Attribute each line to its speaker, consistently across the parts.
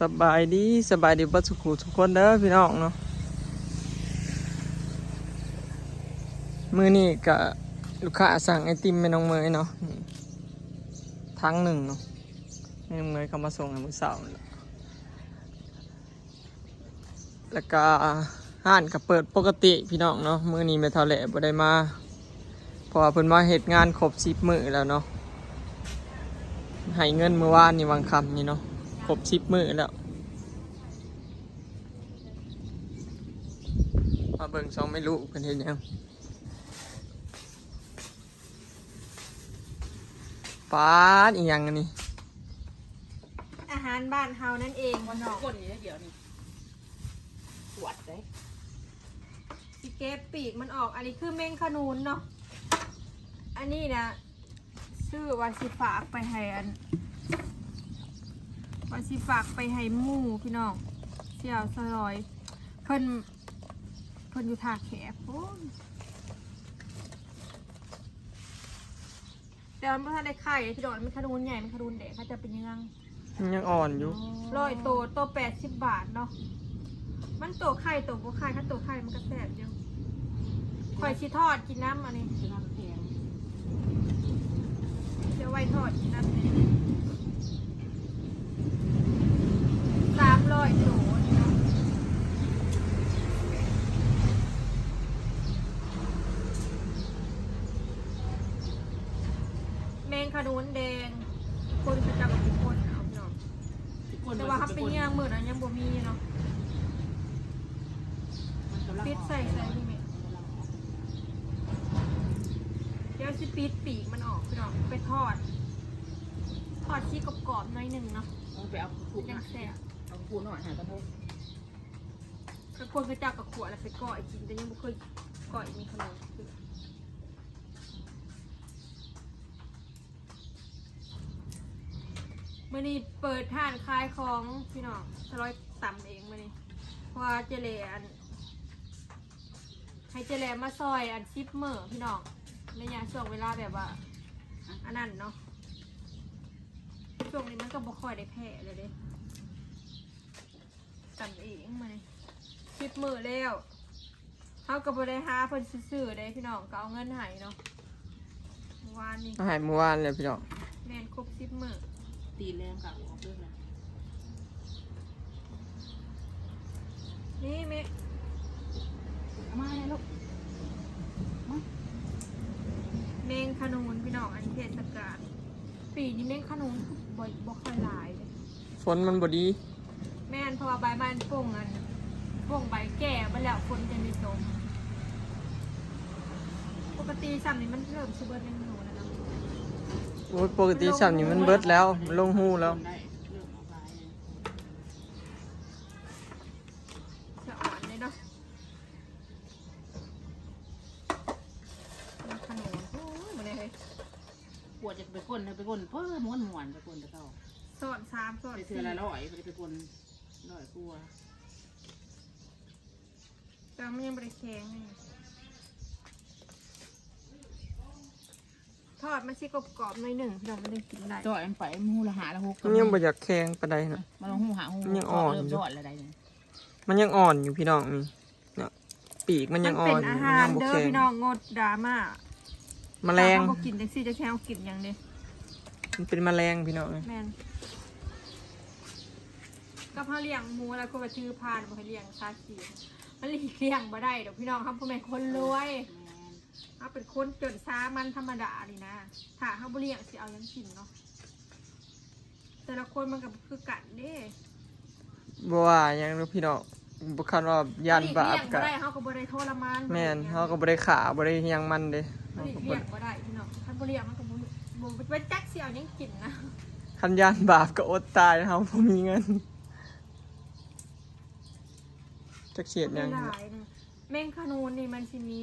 Speaker 1: สบายดีสบายดีบัสุขุทุกคนเด้อพี่น้องเนาะมือนี่กับลูกค้าสั่งไอติมให้น้องเมยเนาะทั้งหนึ่งเนาะให้น้องเมยเขามาส่งในมือเสาร์และแล้วก็ห้านก็เปิดปกติพี่น้องเนาะมือนี้ไม่เท่าแหละบ่ได้มาเพราะเพิ่นมาเหตุงานครบสิบมือแล้วเนาะให้เงินเมื่อวานนี่วังคำนี่เนาะ ครบชิปมือแล้ว มาเบิ่งช่องไม่รู้กันเห็นยังปาดอีหยังอันนี้
Speaker 2: อาหารบ้านเฮานั่นเอง
Speaker 3: วัน
Speaker 2: เนาะ
Speaker 3: ก้นนี่เดี๋ยวนี่ปวดเลย
Speaker 2: สิเก็บปีกมันออก อันนี้คือเมงขนูนเนาะ อันนี้นะซื้อวาสิฝากไปให้อัน วาสิฝากไปให้หมู่พี่น้องเสี่ยวสลอย เพิ่นเพิ่นอยู่ท่าแขกโอ้ยแต่มันไม่ทันได้ไข่พี่ดอกมันขนูนใหญ่มันขนูนเด็กเขาจะเป็นยังไง
Speaker 1: มันยังอ่อนอยู่
Speaker 2: ร้อยโตโตแปดสิบบาทเนาะมันโตไข่โตบ่ไข่ถ้าโตไข่มันก็แสบอยู่ข่อยชิทอดกินน้ำอันนี้
Speaker 3: คือน้ำแข็ง
Speaker 2: เดี๋ยวไว้ทอดกินน้ำนี้สาม ร้อยโตนี่เนาะแมงขนุนแดง คนกระจับกับคนเอาพี่น้องแต่ว่าถ้าเป็นย่างมือนั้นยังบ่มีเนาะปิดใส่ใส่นี่แม่เดี๋ยวสิปิดปีกมันออกพี่น้องไปทอด ทอดที่กรอบๆหน่อยหนึ่งเนาะ
Speaker 3: ไปเอาขูด
Speaker 2: ยัง
Speaker 3: มา
Speaker 2: แซ่บ
Speaker 3: เอาขูดหน่อยหากระทบ
Speaker 2: กระคนกระจับกับขวดแล้วไปก่อยกินแต่ยังบ่เคยก่อยมีขนมมื่อนี้เปิดท่านขายของพี่น้องสร้อยต่ำเองมื่อนี้เพราะว่าเจเลอันให้เจเลมาซอยอันซิปเมอร์พี่น้องในยาช่วงเวลาแบบว่าอันนั้นเนาะช่วงนี้มันก็บ่ค่อยได้แพ้เลยเด้ ต่ำเองมาเลยซิปเมอร์แล้วเขาก็บ่ได้หาเพิ่นซื้อๆได้พี่น้องก็เอาเงินให้เนาะเมื่อวานนี้
Speaker 1: อาหารเมื่อวานเลยพี่น้อง
Speaker 2: แมนครบซิปเมอร์
Speaker 3: ตีแรงกับออกด้วยนะ
Speaker 2: นี่แม่
Speaker 3: เอามาเลยลูก
Speaker 2: เมงขนุนพี่น้องอันเทศกาลปีนี้เมงขนุนบ่บ่ค่อยหลายเลย
Speaker 1: ฝนมันบดี
Speaker 2: แม่นเพราะว่าใบไม้มันป่งอันป่งใบแก่มาแล้วฝนจะไม่ตกปกติซ้ำนี่มันเริ่มชูเบิร์ดในหนูแล้วเนาะ
Speaker 1: โอ้ยปกติสัมนี่มันเบิดแล้วมันลงหูแล้ว
Speaker 3: ได้เรื่องเอาไปเนี่ย
Speaker 2: จะอ่อนเลยเนาะเมงขนุนโอ้ยมาเลยเฮ้ย
Speaker 3: ปวดจะไปก้นไปก้นเพิ่มม้วนม้วนไปก้นจะเข้า
Speaker 2: สอนสามสอน
Speaker 3: ไปเทือ
Speaker 2: สี่
Speaker 3: ละร้อยไปไป ก้นร้อยกลัว
Speaker 2: แต่มันยังไม่ได้แข็งเลยทอดมันสิกรอบๆหน่อยหนึ่งพี่น้องมันได้กินได้
Speaker 3: จ่อยมันไปมูละหาละหก
Speaker 1: มันยังบ่อยากแข็งปานใดนะ
Speaker 3: มันลองหูหาหู
Speaker 1: ยังอ่อน
Speaker 3: เริ่มจ่อยอะไรเนี่ย
Speaker 1: มันยังอ่อนอยู่พี่น้องนี่เนี่ยปีกมันยังอ่อนอ
Speaker 2: เป็น
Speaker 1: ยู่
Speaker 2: อา
Speaker 1: มัน
Speaker 2: หา
Speaker 1: ยั
Speaker 2: รง
Speaker 1: บ่
Speaker 2: เด้อ
Speaker 1: แข็ง
Speaker 2: พี่น้องงดดราม่า
Speaker 1: แมลง
Speaker 2: ถ้าเขาบ่กินจังซี่จะแค่เอากินอย่างเดียว
Speaker 1: มันเป็นแมลงพี่น้อง
Speaker 2: แม่น ก็เขาเลี้ยงหมูแล้วก็ไปซื้อพานมาให้เลี้ยงซาชีมันเลี้ยงบ่ได้ดอกพี่น้องครับพ่อแม่คนรวย
Speaker 3: แมน
Speaker 2: เขาเป็นคนจนซามันธรรมดานี่นะ ถ้าเขาบ่เลี้ยงสิเอาหยังกินเนาะแต่ละคนมันก็คือกันเด้
Speaker 1: บ่ว่าหยังรู้พี่น้องบ่คันว่ายันบาป
Speaker 2: เลี้ยง
Speaker 1: กะ
Speaker 2: บ่ได้เขาก็บ่ได้ทรมาน
Speaker 1: แม่นเฮาก็บ่ได้ขาบ่ได้หยังมันเด้
Speaker 2: บ่
Speaker 1: เฮา
Speaker 2: ได้
Speaker 1: ก็บ่
Speaker 2: เลี้ยงบ่ได้พี่น้องถ้าบ่เลี้ยงมันก็บ่บ่เป็นจักสิเอาหยังกินนะ
Speaker 1: คันยันบาปก็อดตายเฮาบ่มีเงิน จักเสียดหยัง
Speaker 2: หลายนะแมงขนูนนี่มันสิมี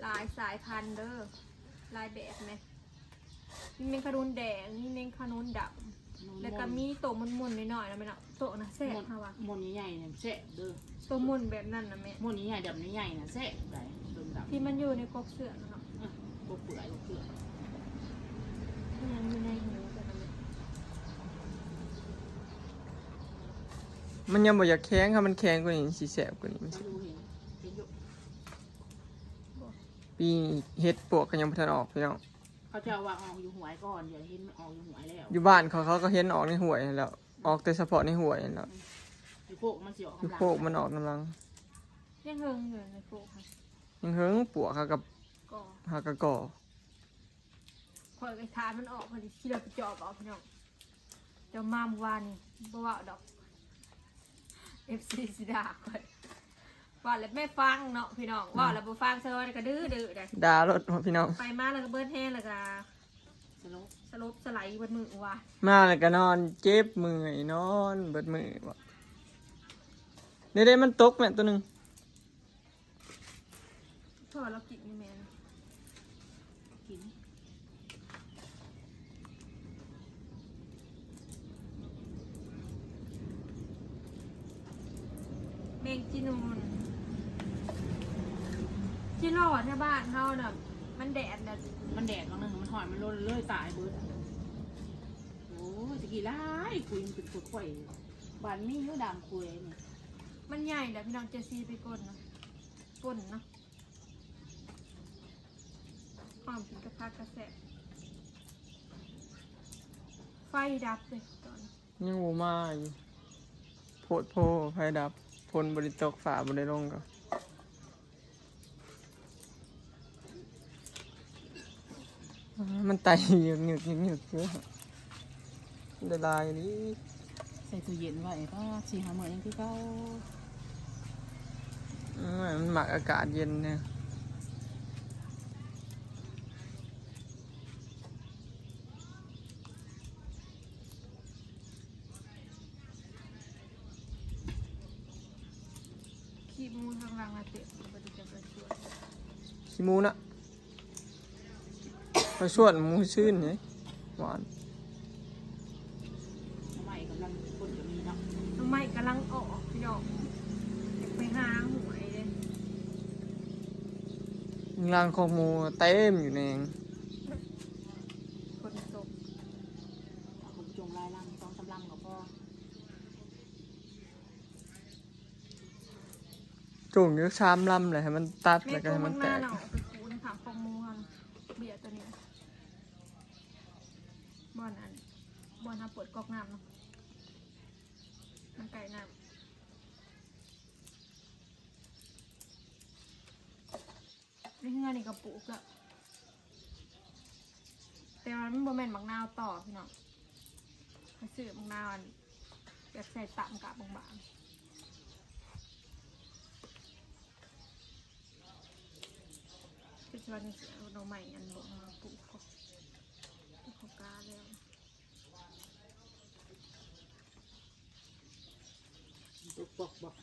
Speaker 2: หลายสายพันธุ์เด้อหลายแบบไหมมีแมงขนูนแดงมีแมงขนูนดำแล้วก็มีโตวมุนๆหน่อยๆนะแม่เนาะโตนะแซ่บค่ะว่ะ
Speaker 3: มนใหญ่ๆเนี่ยแซ่บเด้อ
Speaker 2: ตัวมุนแบบนั้นนะแม่
Speaker 3: มนใหญ่ๆดำใหญ่ๆนะแซ่บได้ดมดำ
Speaker 2: ที่มันอยู่ในกอกเสือนะคะ
Speaker 3: อะพวกเปลือยพวกเปลือก
Speaker 2: ที่ยังอยู่ในหิวแต่ละแม่
Speaker 1: มันยังบ่อยากแข็งค่ะมันแข็งกว่านี้สิแสบกว่านี้มันสิ
Speaker 3: ดูเห็นเห็นอยู่
Speaker 1: ปีเฮ็ดปวกก็ยังบ่ทันออกพี่น้อง
Speaker 3: เขาจะเอาวางออกอยู่หวยก่อนเดี๋ยวเห็นมันออกอยู่หวยแล้ว
Speaker 1: อยู่บ้านเขาเขาก็เห็นออกในห้วยนั่นแหล้ว ออกแต่เฉพาะในห้วยนั่นแหล้ว
Speaker 3: อยู่โคกมันสิออก
Speaker 1: อยู่
Speaker 3: กำลัง
Speaker 1: โคกมันออกกำลัง
Speaker 2: ยังเฮิงอยู่ในโฟกค่ะ
Speaker 1: ยังเฮิงปวกเขากับ
Speaker 2: ก็
Speaker 1: หากะก่อ
Speaker 2: คอยไปทานมันออกพอดีที่เราไปจอบเอาพี่น้องเดี๋ยวมาเมื่อวานนี่บ่ว่าดอก FC สิดาคอยว่าแล้วไม่ฟังเนาะพี่น้องว่าแล้วบ่ฟังซะว่าก็ดื้อดื้อได้
Speaker 1: ด่ารถพี่น้อง
Speaker 2: ไปมาแล้วก็เบิดแห้งแล้วก็
Speaker 3: สนุก
Speaker 2: สลบสไลด์บนมือว่ะ
Speaker 1: มาแล้วก็นอนเจ็บมือยนอนเบิดมือบ่เด้ๆมันตกแม่ตัวหนึง
Speaker 2: พอเรากินอยู่แม่น
Speaker 3: กิน
Speaker 2: เมง จีนูนที่รอดที่บ้านเฮาน่ะมันแดดน่ะ
Speaker 3: มันแดดบางนึงมันหอยมันโลนเลยตายเบิดโอ้ยตะกี้ร้ายคุยมันเป็นตัวข่อยบานมีอยู่ดามคุยนี่
Speaker 2: มันใหญ่เดี๋ยวพี่น้องเจซีไปก้นเนาะก้นเนาะหอมถึงกระทะกระแสะไฟดับเลยตอน
Speaker 1: ยังบ่มาอยู่โพดโพไฟดับ พนบริตกฝาบริลงก็มันไตหยุดหยุดหยุดหยุดเยอะละลายนี่
Speaker 3: ใส่ตู้เย็นไว้ก็สี่ห้ามื้อเองที่เขา
Speaker 1: อืมมันหมักอากาศเย็นเนี่ย
Speaker 2: ขี้ มูทางหลังอะเต็มบไดีจะไปช่วย
Speaker 1: ขี้หมูนะมาชวนหมูชื่นเนี่ยหวาน
Speaker 3: ทำไมกำลังคนจะมีเนาะ
Speaker 2: น้องไม้กำลังออกพี่น้องอยากไปหาหวยเลย
Speaker 1: รางของหมูเต็มอยู่ในเอง
Speaker 2: คนตก
Speaker 3: ผมจงลายลำสองสามลำกับพ่อ
Speaker 1: จุ่งอยูชามลำเลยให้มันตัด
Speaker 2: แม่
Speaker 1: แล้วก็
Speaker 2: ตัว
Speaker 1: ให้
Speaker 2: มั
Speaker 1: มันน
Speaker 2: ห
Speaker 1: แต
Speaker 2: น้ากเนาะไปคูนถามฟองมูฮันเบียร์ตัวนี้บอนอันบอนทำปิดกอกน้ำเนาะมันไก่น้ำนี่เงื่อนนี่กระปุกอะแต่ว่ามันบ่แม่นมักนาวต่อพี่น้องเขาซื้อมักนาวอันแบบใส่ตับกับบางๆ ปัจจุบันนี้เอาหน่อใหม่อันบกมาปลูกเขาปลูกเขากาแล้ว
Speaker 3: ตุกบอกบอก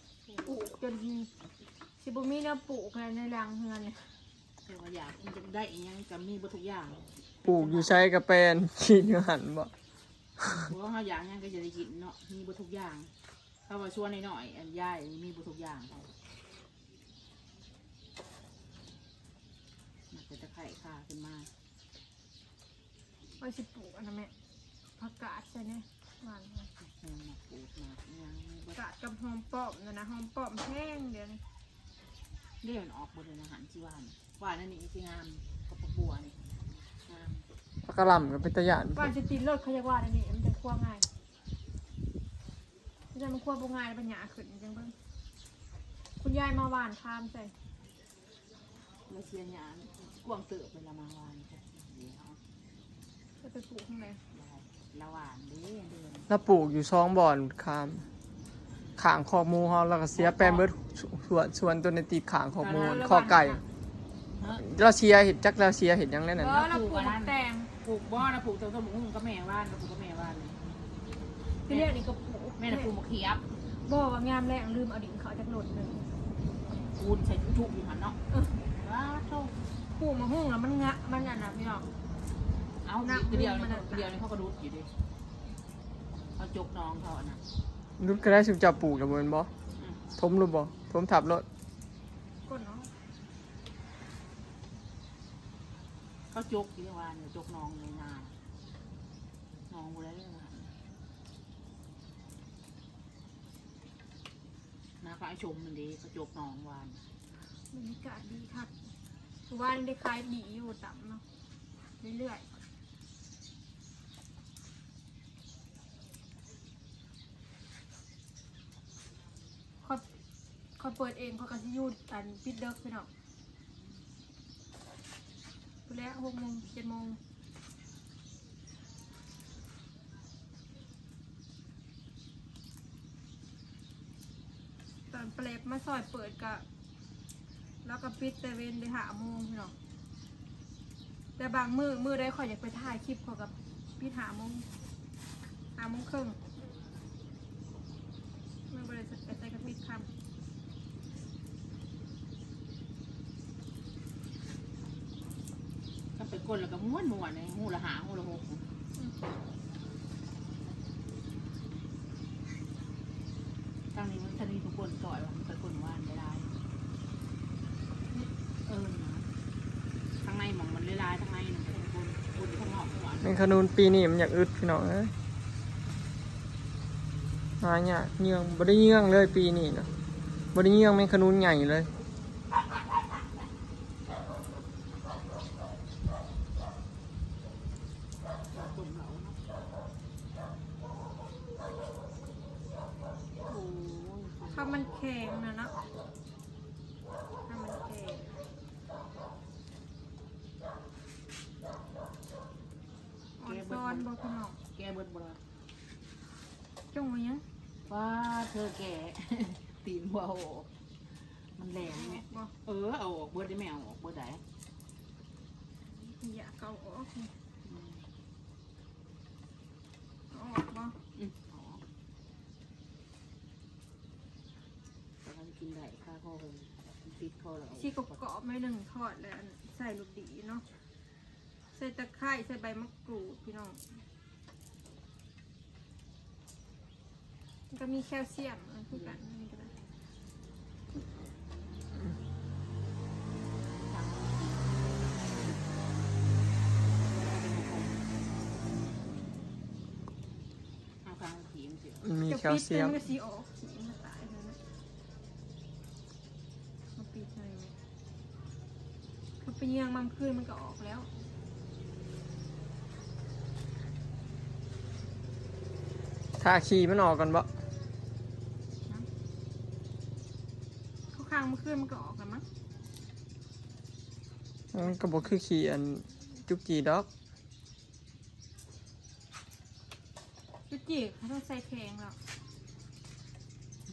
Speaker 2: ปลูกจนสิบุมีแนวปลูกอะไรในรังเฮือนเนี่ย
Speaker 3: เดี๋ยวว่าอยากมันจะได้อีกยังจะมีบทุกอย่าง
Speaker 1: ปลูกอยู่ใช้กระแปนขี้เนื้อหันบ่
Speaker 3: เพราะว่าเขาอยากยังก็จะได้กินเนาะมีบทุกอย่างถ้าว่าชวนหน่อยๆอันย่ายมีบทุกอย่าง มันจะตะไคร่ค่าขึ้นมา
Speaker 2: ว่าสิปลูกอันนั้นแม่ผักกาดใช่ไหมหวานเลย
Speaker 3: เออมาปลูกมายังมีบ
Speaker 2: ผักกาดกับหอมป้อมนะนะหอมป้อมแห้งเดี๋ยวนี้
Speaker 3: เรียกมันออกบนอาหารที่ว่านว่านั่นนี่คืองามกับปลาบัวนี่งาม
Speaker 1: ปลากระหล่ำกับเป็นตะยาน
Speaker 2: ว่าจะตีนรถเขาจะว่าอันนี้มันจะคั่วง่ายมันจะมันคั่วบ่ง่ายปัญญาขึ้นจังเบิ่งคุณยายมาหวานทามใส่
Speaker 3: แล้วเชียร์หยานก วางเติบเป็นละมาวานเดี๋ยว
Speaker 2: จะไปปลูกข้างใน
Speaker 3: ละหวานเด้เดือน
Speaker 1: แล้วปลูกอยู่ซองบ่อนคามขางคอกหมูเฮาแล้วก็เสียแปลนเบิดส่วนส่วนตัวในตีขางคอกหมูคอกไก่
Speaker 3: ฮะ
Speaker 1: เราเชียร์เห็ดจักเราเชียร์เห็ดหยังแน่นอน
Speaker 2: เออเราปลูกแตง
Speaker 3: ปลูกบ่อนะปลูกเต้าต้มหุ้งก็แม่ว่านก็ปลูกก็แม่ว่านเลย
Speaker 2: ที่เรียกนี่ก็ปลูก
Speaker 3: แม่น่ะปลูกมะเขียบ
Speaker 2: บอกว่างามแรงลืมเอาดิ่งเขาจากหล่นหนึ่ง
Speaker 3: คูณใส่ทุกๆอยู่หันเนาะ
Speaker 2: เออ
Speaker 3: ว้าเท่า
Speaker 2: ปลูกมาหุ่งแล้วมันงะมันอันนะพี่น้อง
Speaker 3: เอา
Speaker 2: นัก
Speaker 3: เดียว
Speaker 2: มั
Speaker 3: นี่
Speaker 2: นน่ะ
Speaker 3: เดียวนี่เขาก็ดูดอยู่ดิเขาจกน้องเขาอะนะ
Speaker 1: นุชก็ได้สุจับปลูกแล้วบ่แม่นบ่
Speaker 3: อืม
Speaker 1: ทมหรือบ่ทมทับรถ
Speaker 2: ก้นเนาะ
Speaker 3: เขาจกอยู่ในวานจกน้องในนาน้องบุไรเรื่องหันไอ้ชมมันดีกระจกหนองวาน
Speaker 2: บรรยากาศดีค่ะ วานได้คล้ายดีอยู่ต่ำเนาะเรื่อยๆเขาเขาเปิดเองเขาก็จะยูดอันปิดเด็กไปเนาะไปแล้วหกโมงเจ็ดโมงตอนเปลบมาซอยเปิดกะ แล้วก็ปิดแต่เวนไปหาโมงพี่น้องแต่บางมือมือได้ขอยอยากไปถ่ายคลิปเขอกับปิดหาโมงหาโมงครึ่งมือบริษัทไปใส่กับปิดค
Speaker 3: ก็ไปกลแล้วก็ม้วนม้วนเลยหูละหาหูละหกทางนี้มันทางนี้ทุกคนจ่อยว่ามันไปกลวานไม่ได้ เออทางในหมองมันเลลายๆทางในมันเป็นคนคนที่ข้างนอกข้างหวาน
Speaker 1: แมงขนุนปีนี้มันอยากอึดพี่น้องเอ้ยมาเนี่ยเยื่องบ่ได้เยื่องเลยปีนี้เนาะบ่ได้เยื่องแมงขนุนใหญ่เลย
Speaker 3: คนเหงาเนาะโอ้ยำ
Speaker 2: ข้าวมันแข็งนะเนาะข้าวมันแข็งอ่อนซ้อน บอกพี่น้อง
Speaker 3: แกเบิดบ่ละ
Speaker 2: จงไว้ยัง
Speaker 3: ว่าเธอแก่ ตีนหัวโหมันแรงแม่
Speaker 2: บอ
Speaker 3: เออเอาออกเบิดได้ไหมเอาออกเบิดได้
Speaker 2: อย่าเกาออก
Speaker 3: อืม
Speaker 2: เอาออกบอก
Speaker 3: อืมเอาออกตอนนั้นกินได้ค่าข้อเลยติดข้อแล้ว
Speaker 2: ชีกกรอบๆไม่หนึ่งทอดแล้วใส่ลูกดีเนาะ ใส่ตะไคร้ใส่ใบมะกรูดพี่น้องมันก็มีแคลเซียมนะคือกันนี่ก็ได้
Speaker 3: เอาข้างขีมสิ
Speaker 1: มันมี
Speaker 2: จะ
Speaker 1: แคล
Speaker 2: ปิด
Speaker 1: เซียม
Speaker 2: มันก็สีออกสีมันตายเลยนะมาปิดหน่อยไหมเขาไปเยี่ยงบางคืนมันก็ออกแล้ว
Speaker 1: ถ้าขี้มันออกกันบ่
Speaker 2: เขาค้างเมื่อคืนมันก็ออกแล้วมั้ง
Speaker 1: มันก็บ่คือขี้อันจุกจีดอก
Speaker 2: จุดจีเขาต้องใส่แข็งแล้ว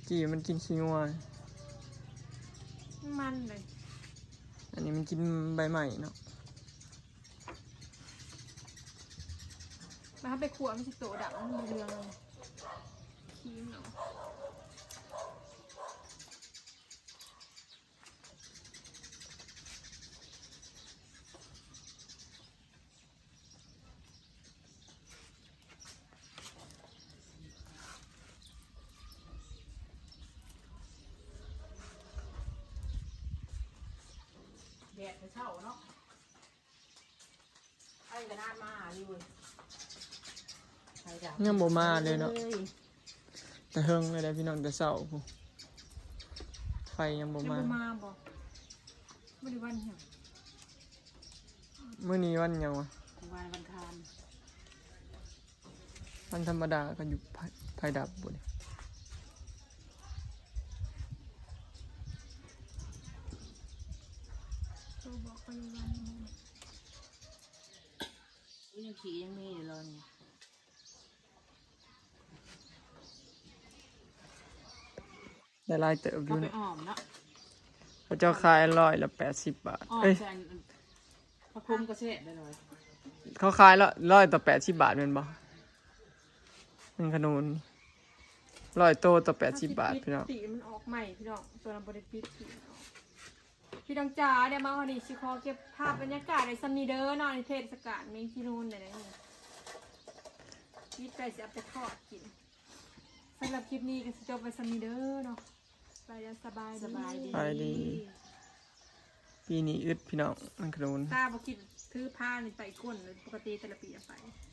Speaker 1: จีมันกินขี้งัว
Speaker 2: มันเลย
Speaker 1: อันนี้มันกินใบใหม่เนาะ
Speaker 2: แล้วถ้าไปขวดมันจะโตดับมันมีเรืองเลย ครีมเนาะ
Speaker 3: แดดจะเช่าเนาะไอ้กระนานมาอยู่เว้ยใครจะ
Speaker 1: ยังบ่มาเลยเนาะ แต่เฮิงเลยได้พี่น้องแต่เช้าพู้นไฟยังบ่
Speaker 2: ยัง
Speaker 1: มา
Speaker 2: บ่มาบอกไม่ได้วันเหี่ยว
Speaker 1: มื้อนี้วันหยังวะ
Speaker 3: วันวันคาน
Speaker 1: วันธรรมดาก็อยู่ไฟไฟดับบ่เนี่ย
Speaker 2: โตบอกไปวันนี้
Speaker 3: อุ้ยยังขี่ยังมีอยู่เลยเนี่ย
Speaker 1: ได้หลายเติบอ
Speaker 3: ก็
Speaker 1: ยู่
Speaker 3: ไป
Speaker 1: เนาะ
Speaker 3: อ้อมเนาะ
Speaker 1: เขาเจ้าขายร้อยละ80บาท
Speaker 3: อ้อม
Speaker 1: เอ้ย
Speaker 3: ใส่อันพระคลุมกระเซ็ดได้เลย
Speaker 1: เขาขายละร้อยต่อ80บาทแม่นบ่แมงขนุนร้อยโตต่อ80บาทพี่น้อง
Speaker 2: ตีมันออกใหม่พี่น้องตัวนั้นบริปิดตีมันออกพี่ดังจ๋าเดี๋ยวมาวันนี้ชิคอเก็บภาพบรรยากาศในซัมนีเดอร์เนอนในเทศกาลเมงคีนูนไหนๆนี่ยิบใจจะเอาไปทอดกินสำหรับคลิปนี้ก็จะจบไปซัมนีเดอร์เนาะไปแล้ว สบาย
Speaker 3: สบายดี
Speaker 1: สบายดี ปีนี้อึดพี่น้องแมงขนุน
Speaker 2: ตาบอกิดถือผ้านี่ไปก้นเลยปกติแต่ละปีจะไป
Speaker 3: อ